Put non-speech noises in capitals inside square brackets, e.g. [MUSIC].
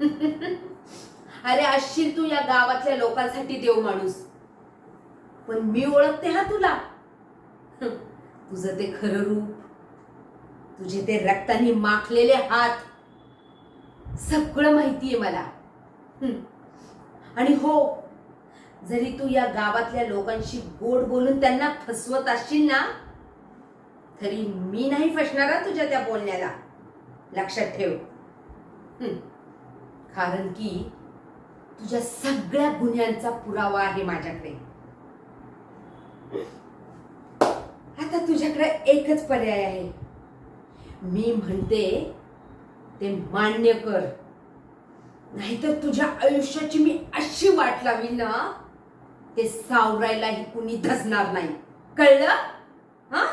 [LAUGHS] अरे असशील तू या गावातल्या लोकांसाठी देव माणूस. पण मी ओळखते हा तुला. [LAUGHS] तुझं ते खरं रूप तुझे ते रक्ताने माखलेले हात सगळं माहितीये मला. [LAUGHS] आणि हो जरी तू या गावातल्या लोकांशी गोड बोलून त्यांना फसवत असशील ना तरी मी नाही फसणार तुझ्या त्या बोलण्याला. लक्षात ठेव. कारण की तुझ्या सगळ्या गुन्ह्यांचा पुरावा आहे माझ्याकडे. आता तुझ्याकडे एकच पर्याय आहे. मी म्हणते ते मान्य कर. नाहीतर तुझ्या आयुष्याची मी अशी वाट लावी ना ते सावरायलाही कुणी धसणार नाही. कळलं? हा?